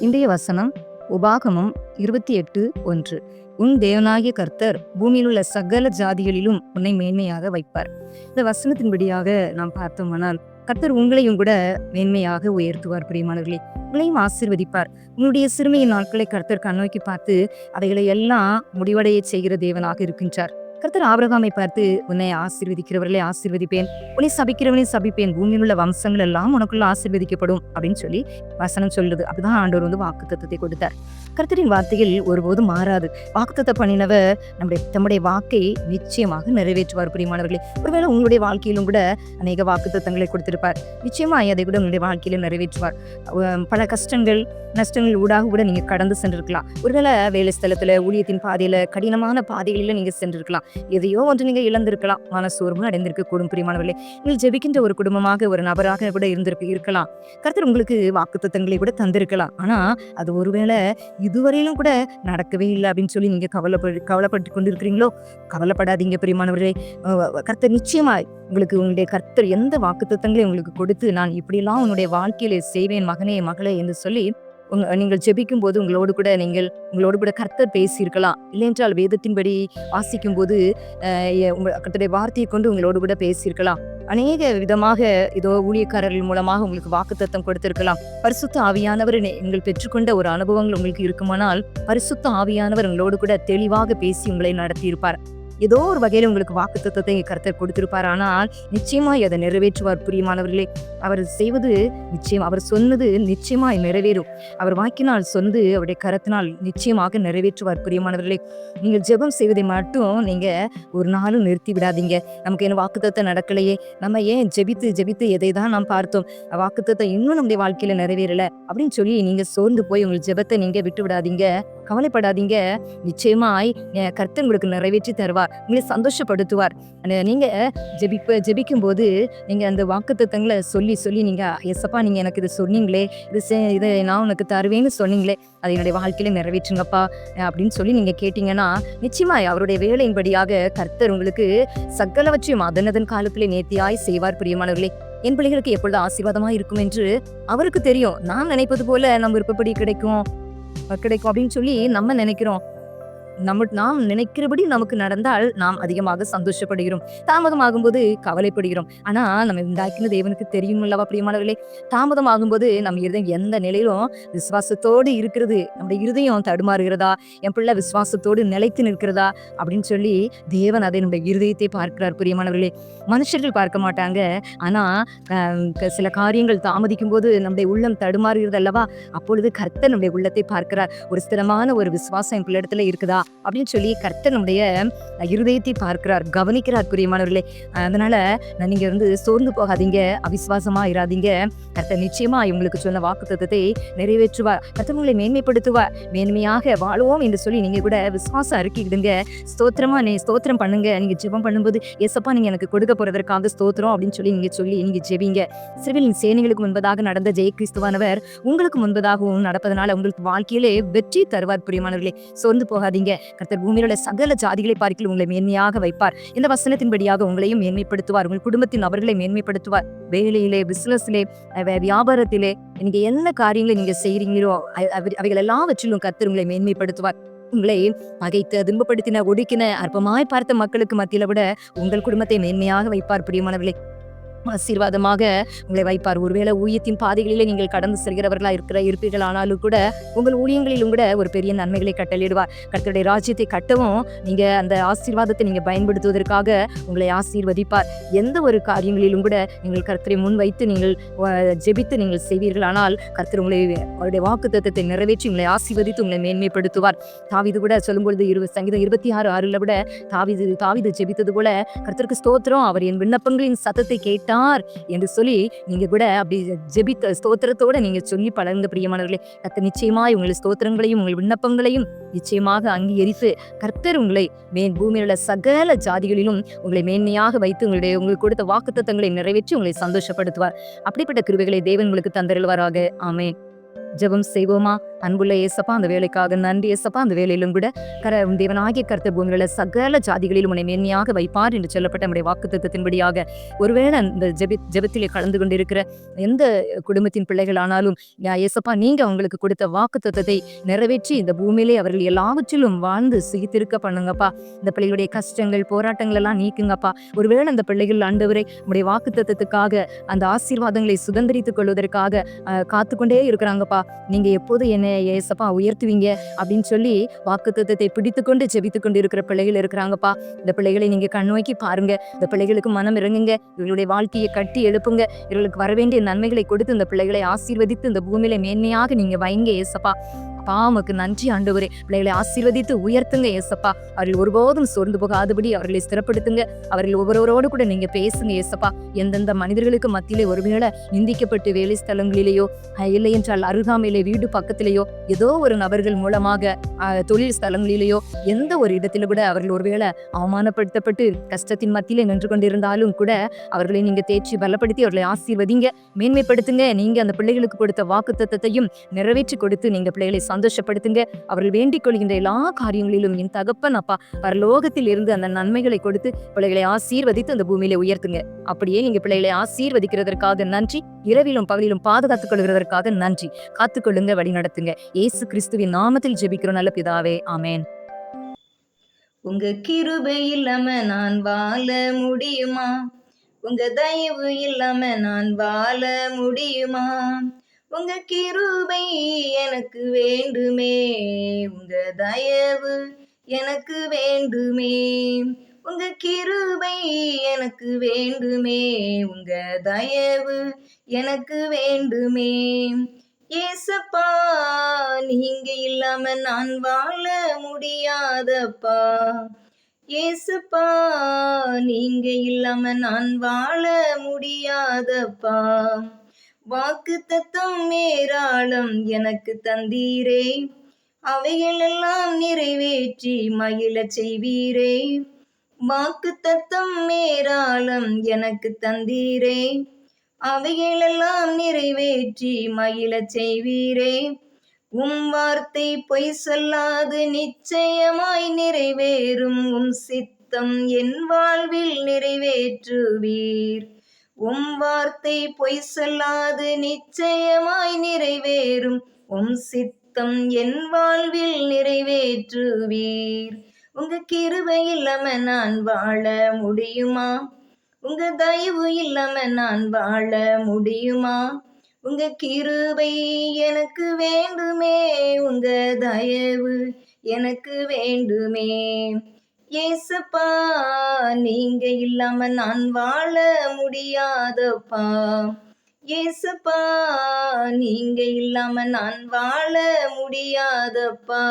இன்றைய வசனம் உபாகமம் இருபத்தி எட்டு ஒன்று. உன் தேவனாகிய கர்த்தர் பூமியில் உள்ள சகல ஜாதிகளிலும் உன்னை மேன்மையாக வைப்பார். இந்த வசனத்தின்படியாக நாம் பார்த்தோமானால் கர்த்தர் உங்களையும் கூட மேன்மையாக உயர்த்துவார் பிரியமானவர்களே. உங்களையும் ஆசீர்வதிப்பார். உங்களுடைய சிறுமியின் நாட்களை கர்த்தர் கண்ணோக்கி பார்த்து அவைகளை எல்லாம் முடிவடைய செய்கிற தேவனாக இருக்கின்றார். கர்த்தர் ஆபிரகாமை பார்த்து உன்னை ஆசீர்வதிக்கிறவர்களை ஆசீர்வதிப்பேன். உன்னை சபிக்கிறவனை சபிப்பேன். பூமியில் உள்ள வம்சங்கள் எல்லாம் உனக்குள்ள ஆசீர்வதிக்கப்படும். அப்படின்னு சொல்லி வசனம் சொல்லுது. அப்படிதான் ஆண்டவர் வந்து வாக்கு தத்துவத்தை கொடுத்தார். கர்த்தரின் வார்த்தையில் ஒருபோதும் மாறாது. வாக்குத்தத்தை பண்ணினவர் நம்முடைய தம்முடைய வாக்கை நிச்சயமாக நிறைவேற்றுவார் பிரியமானவர்களே. ஒருவேளை உங்களுடைய வாழ்க்கையிலும் கூட அநேக வாக்குத்தத்தங்களை கொடுத்திருப்பார். நிச்சயமாக அதை கூட உங்களுடைய வாழ்க்கையில நிறைவேற்றுவார். பல கஷ்டங்கள் நஷ்டங்கள் ஊடாக கூட நீங்கள் கடந்து சென்றிருக்கலாம். ஒருவேளை வேலை ஸ்தலத்தில் ஊழியத்தின் பாதையில் கடினமான பாதைகளில் நீங்கள் சென்றிருக்கலாம். எதையோ ஒன்று நீங்கள் இழந்திருக்கலாம். மனசோர்வு அடைந்திருக்க கூடும் பிரியமானவர்களே. நீங்கள் ஜெபிக்கின்ற ஒரு குடும்பமாக ஒரு நபராக கூட இருந்திருக்கு இருக்கலாம். கருத்தர் உங்களுக்கு வாக்குத்தத்தங்களை கூட தந்திருக்கலாம். ஆனால் அது ஒருவேளை இதுவரையிலும் கூட நடக்கவே இல்லை அப்படின்னு சொல்லி நீங்கள் கவலைப்படு கவலைப்பட்டு கொண்டு இருக்கிறீங்களோ கவலைப்படாதீங்க பிரியமானவர்களே. அஹ் கர்த்தர் நிச்சயமாய் உங்களுக்கு உங்களுடைய கர்த்தர் எந்த வாக்குத்தத்தங்களையும் உங்களுக்கு கொடுத்து நான் இப்படியெல்லாம் உன்னுடைய வாழ்க்கையில செய்வேன் மகனே மகளே என்று சொல்லி உங்க நீங்கள் ஜெபிக்கும் போது உங்களோடு கூட நீங்கள் உங்களோடு கூட கர்த்தர் பேசியிருக்கலாம். இல்லையென்றால் வேதத்தின்படி வாசிக்கும் போது கர்த்தருடைய வார்த்தையை கொண்டு உங்களோடு கூட பேசியிருக்கலாம். அநேக விதமாக இதோ ஊழியக்காரர்கள் மூலமாக உங்களுக்கு வாக்குத்தத்தம் கொடுத்திருக்கலாம். பரிசுத்த ஆவியானவர் நீங்கள் பெற்றுக்கொண்ட ஒரு அனுபவங்கள் உங்களுக்கு இருக்குமானால் பரிசுத்த ஆவியானவர் உங்களோடு கூட தெளிவாக பேசி உங்களை நடத்தியிருப்பார். ஏதோ ஒரு வகையில் உங்களுக்கு வாக்குத்தவத்தை எங்கள் கருத்தர் கொடுத்திருப்பார். ஆனால் நிச்சயமாய் அதை நிறைவேற்றுவார் பிரியமானவர்களே அவர் செய்வது நிச்சயம் அவர் சொன்னது நிச்சயமாய் நிறைவேறும். அவர் வாக்கினால் சொன்னது அவருடைய கரத்தினால் நிச்சயமாக நிறைவேற்றுவார் பிரியமானவர்களே நீங்கள் ஜெபம் செய்வதை மட்டும் நீங்கள் ஒரு நாளும் நிறுத்தி விடாதீங்க. நமக்கு என்ன வாக்குத்தத்தை நடக்கலையே. நம்ம ஏன் ஜெபித்து ஜெபித்து எதை தான் நாம் பார்த்தோம்? வாக்குத்தத்தை இன்னும் நம்முடைய வாழ்க்கையில் நிறைவேறலை அப்படின்னு சொல்லி நீங்கள் சோர்ந்து போய் உங்கள் ஜெபத்தை நீங்கள் விட்டு விடாதீங்க. கவலைப்படாதீங்க. நிச்சயமாய் கர்த்தர் உங்களுக்கு நிறைவேற்றி தருவார். உங்களை சந்தோஷப்படுத்துவார். நீங்க ஜெபிப்ப ஜெபிக்கும் போது நீங்க அந்த வாக்குத்தத்தங்களை சொல்லி சொல்லி நீங்க எசப்பா நீங்க எனக்கு இது சொன்னீங்களே. இது செ- இதை நான் உனக்கு தருவேன்னு சொன்னீங்களே. அதை என்னுடைய வாழ்க்கையில நிறைவேற்றுங்கப்பா. அப்படின்னு சொல்லி நீங்க கேட்டீங்கன்னா நிச்சயமாய் அவருடைய வேலையின்படியாக கர்த்தர் உங்களுக்கு சகலவற்றையும் அதனதன் காலத்திலே நேர்த்தியாய் செய்வார் பிரியமானவர்களே. என் பிள்ளைகளுக்கு எப்பொழுது ஆசீர்வாதமாக இருக்கும் என்று அவருக்கு தெரியும். நான் நினைப்பது போல நம்ம விருப்பப்படி கிடைக்கும். கிடைக்கும் அப்படின்னு சொல்லி நம்ம நினைக்கிறோம். நம்ம நாம் நினைக்கிறபடி நமக்கு நடந்தால் நாம் அதிகமாக சந்தோஷப்படுகிறோம். தாமதமாகும் போது கவலைப்படுகிறோம். ஆனா நம்ம உண்டாக்கின தேவனுக்கு தெரியும் அல்லவா பிரியமானவர்களே? தாமதம் ஆகும்போது நம்ம இருதயம் எந்த நிலையிலும் விசுவாசத்தோடு இருக்கிறது. நம்முடைய இருதயம் தடுமாறுகிறதா? என் பிள்ளை விசுவாசத்தோடு நிலைத்து நிற்கிறதா? அப்படின்னு சொல்லி தேவன் அதை நம்முடைய இருதயத்தை பார்க்கிறார் பிரியமானவர்களே. மனுஷர்கள் பார்க்க மாட்டாங்க. ஆனா சில காரியங்கள் தாமதிக்கும் போது நம்முடைய உள்ளம் தடுமாறுகிறது அல்லவா? அப்பொழுது கர்த்தர் நம்முடைய உள்ளத்தை பார்க்கிறார். ஒரு ஸ்திரமான ஒரு விசுவாசம் என் பிள்ளைஇடத்துல இருக்குதா? அப்படின்னு சொல்லி கர்த்தர் நம்முடைய இருதயத்தை பார்க்கிறார் கவனிக்கிறார் பிரியமானவர்களே. அதனால நான் நீங்க வந்து சோர்ந்து போகாதீங்க அவிசுவாசமா இராதீங்க. கர்த்தர் நிச்சயமா உங்களுக்கு சொன்ன வாக்குத்தத்தத்தை நிறைவேற்றுவார். கர்த்தர் உங்களை மேன்மைப்படுத்துவார். மேன்மையாக வாழுவோம் என்று சொல்லி நீங்க கூட விசுவாசம் அறுக்கிக்கிடுங்க. ஸ்தோத்திரமா நீ ஸ்தோத்திரம் பண்ணுங்க. நீங்க ஜெபம் பண்ணும்போது எசப்பா நீங்க எனக்கு கொடுக்க போறதற்காக ஸ்தோத்திரம் அப்படின்னு சொல்லி நீங்க சொல்லி நீங்க ஜெபிங்க. சிறுவில் சேனைகளுக்கு முன்பதாக நடந்த ஜெய கிறிஸ்துவானவர் உங்களுக்கு முன்பதாகவும் நடப்பதனால உங்களுக்கு வாழ்க்கையிலே வெற்றி தருவார் பிரியமானவர்களே. சோர்ந்து போகாதீங்க. கர்த்தர் பூமியில் உள்ள சகல ஜாதிகளை பார்க்கல உங்களை மேன்மையாக வைப்பார். இந்த வசனத்தின்படியாக உங்களையும் மேன்மைப்படுத்துவார். உங்கள் குடும்பத்தின் அவர்களை மேன்மைப்படுத்துவார். வேலையிலே பிசினஸ்லே வியாபாரத்திலே நீங்க என்ன காரியங்களை நீங்க செய்கிறீங்களோ அவைகள் எல்லாவற்றிலும் கர்த்தர் உங்களை மேன்மைப்படுத்துவார். உங்களை பகைத்து துன்பப்படுத்தின ஒடுக்கின அற்பமாய் பார்த்த மக்களுக்கு மத்தியில விட உங்கள் குடும்பத்தை மேன்மையாக வைப்பார் பிரியமானவர்களே. ஆசீர்வாதமாக உங்களை வைப்பார். ஒருவேளை ஊழியத்தின் பாதைகளிலே நீங்கள் கடந்து செல்கிறவர்களா இருக்கிற இருப்பீர்கள் ஆனாலும் கூட உங்கள் ஊழியங்களிலும் கூட ஒரு பெரிய நன்மைகளை கட்டளிடுவார் கர்த்தருடைய ராஜ்யத்தை கட்டவும் நீங்க அந்த ஆசீர்வாதத்தை நீங்க பயன்படுத்துவதற்காக உங்களை ஆசீர்வதிப்பார். எந்த ஒரு காரியங்களிலும் கூட நீங்கள் கர்த்தரை முன் வைத்து நீங்கள் ஜெபித்து நீங்கள் செய்வீர்கள் ஆனால் கர்த்தர் உங்களை அவருடைய வாக்கு தத்துவத்தை நிறைவேற்றி உங்களை ஆசீர்வதித்து உங்களை மேன்மைப்படுத்துவார். தாவிது கூட சொல்லும்பொழுது இரு சங்கீதம் இருபத்தி ஆறு ஆறுல விட தாவிது தாவிது ஜெபித்தது போல கர்த்தருக்கு ஸ்தோத்திரம். அவர் என் விண்ணப்பங்களின் சத்தத்தை கேட்டார் என்று சொல்லி நீங்க கூட அப்படி ஜெபித்த ஸ்தோத்திரத்தோட நீங்க சொல்லி பலர்ந்த பிரியமானவர்களே. கத்த நிச்சயமாய் உங்கள் ஸ்தோத்திரங்களையும் உங்கள் விண்ணப்பங்களையும் நிச்சயமாக அங்கீகரித்து கர்த்தர் உங்களை மேன் பூமியில் உள்ள சகல ஜாதிகளிலும் உங்களை மேன்மையாக வைத்து உங்களுடைய உங்களுக்கு கொடுத்த வாக்குத்தத்தங்களை நிறைவேற்றி உங்களை சந்தோஷப்படுத்துவார். அப்படிப்பட்ட கிருவைகளை தேவன் உங்களுக்கு தந்தருள்வாராக. ஆமே ஜெபம் செய்வோமா? அன்புள்ள ஏசப்பா அந்த வேலைக்காக நன்றி ஏசப்பா அந்த வேலையிலும் கூட கர தேவனாகிய கருத்த பூமியில சகல ஜாதிகளிலும் உன்னை மேன்மையாக வைப்பார் என்று சொல்லப்பட்ட நம்முடைய வாக்குத்தத்தத்தின்படியாக. ஒருவேளை அந்த ஜெபி ஜெபத்திலே கலந்து கொண்டிருக்கிற எந்த குடும்பத்தின் பிள்ளைகள் ஆனாலும் ஏசப்பா நீங்க அவங்களுக்கு கொடுத்த வாக்குத்தத்தத்தை நிறைவேற்றி இந்த பூமியிலே அவர்கள் எல்லாவற்றிலும் வாழ்ந்து சிகித்திருக்க பண்ணுங்கப்பா. இந்த பிள்ளைகளுடைய கஷ்டங்கள் போராட்டங்கள் எல்லாம் நீக்குங்கப்பா. ஒருவேளை அந்த பிள்ளைகள் ஆண்டவரை உடைய வாக்குத்தத்தத்துக்காக அந்த ஆசீர்வாதங்களை சுதந்திரித்துக் கொள்வதற்காக காத்துக்கொண்டே இருக்கிறாங்கப்பா. நீங்க எப்போது என்னை ஏசப்பா உயர்த்துவீங்க அப்படின்னு சொல்லி வாக்கு பிடித்துக்கொண்டு பிடித்து கொண்டு இருக்கிற பிள்ளைகள் இருக்கிறாங்கப்பா. இந்த பிள்ளைகளை நீங்க கண் நோக்கி பாருங்க. இந்த பிள்ளைகளுக்கு மனம் இறங்குங்க. இவர்களுடைய வாழ்க்கையை கட்டி எழுப்புங்க. இவர்களுக்கு வரவேண்டிய நன்மைகளை கொடுத்து இந்த பிள்ளைகளை ஆசீர்வதித்து இந்த பூமியில மேன்மையாக நீங்க வைங்க ஏசப்பா. அப்பா உமக்கு நன்றி ஆண்டவரே. பிள்ளைகளை ஆசீர்வதித்து உயர்த்துங்க ஏசப்பா. அவர்கள் ஒருபோதும் சோர்ந்து போகாதபடி அவர்களை ஸ்திரப்படுத்துங்க. அவர்கள் ஒவ்வொருவரோடு கூட நீங்க பேசுங்க ஏசப்பா. எந்தெந்த மனிதர்களுக்கு மத்தியிலே ஒருவேளை நிந்திக்கப்பட்டு வேலை ஸ்தலங்களிலேயோ இல்லை என்றால் அருகாமையிலே வீடு பக்கத்திலேயோ ஏதோ ஒரு நபர்கள் மூலமாக தொழில் ஸ்தலங்களிலேயோ எந்த ஒரு இடத்துல கூட அவர்கள் ஒருவேளை அவமானப்படுத்தப்பட்டு கஷ்டத்தின் மத்தியிலே நின்று கொண்டிருந்தாலும் கூட அவர்களை நீங்க தேற்றி பலப்படுத்தி அவர்களை ஆசீர்வதிங்க. மேன்மைப்படுத்துங்க. நீங்க அந்த பிள்ளைகளுக்கு கொடுத்த வாக்குத்தத்தத்தையும் நிறைவேற்றி கொடுத்து நீங்க பிள்ளைகளை சந்தோஷப்படுத்துங்க. அவர்கள் வேண்டிக் கொள்கின்ற எல்லா காரியங்களிலும் என் தகப்பன் அப்பா பரலோகத்தில் இருந்து அந்த நன்மைகளை கொடுத்து பிள்ளைகளை ஆசீர்வதித்து அந்த பூமியில உயர்த்துங்க. அப்படியே நீங்க பிள்ளைகளை ஆசீர்வதிக்கிறதற்காக நன்றி. இரவிலும் பகலிலும் பாதுகாத்துக் கொள்கிறதற்காக நன்றி. காத்துக்கொள்ளுங்க வழி நடத்துங்க. ஏசு கிறிஸ்துவின் நாமத்தில் ஜெபிக்கிறோம். நல்ல பிதாவே ஆமேன். உங்க கிருபை இல்லாம நான் வாழ முடியுமா? உங்க தயவு இல்லாம நான் வாழ முடியுமா? உங்க கிருபை எனக்கு வேண்டுமே உங்க தயவு எனக்கு வேண்டுமே. உங்க கிருபை எனக்கு வேண்டுமே உங்க தயவு எனக்கு வேண்டுமே. ஏசப்பா நீங்க இல்லாம நான் வாழ முடியாதப்பா. ஏசப்பா நீங்க இல்லாம நான் வாழ முடியாதப்பா. வாக்கு தத்தம் ஏராளம் எனக்கு தந்தீரே. அவைகளெல்லாம் நிறைவேற்றி மகிழச் செய்வீரே. வாக்கு தத்தம் ஏராளம் எனக்கு தந்தீரே. அவைகளெல்லாம் நிறைவேற்றி மகிழச் செய்வீரே. உம் வார்த்தை பொய் சொல்லாது நிச்சயமாய் நிறைவேறும். உம் சித்தம் என் வாழ்வில் நிறைவேற்றுவீர். உம் வார்த்தை பொய் சொல்லாது நிச்சயமாய் நிறைவேறும். உம் சித்தம் என் வாழ்வில் நிறைவேற்றுவீர். உங்க கிருவை இல்லாம நான் வாழ முடியுமா? உங்க தயவு இல்லாம நான் வாழ முடியுமா? உங்க கிருவை எனக்கு வேண்டுமே. உங்க தயவு எனக்கு வேண்டுமே. ஏசப்பா நீங்க இல்லாம நான் வாழ முடியாதப்பா. ஏசப்பா நீங்க இல்லாம நான் வாழ முடியாதப்பா.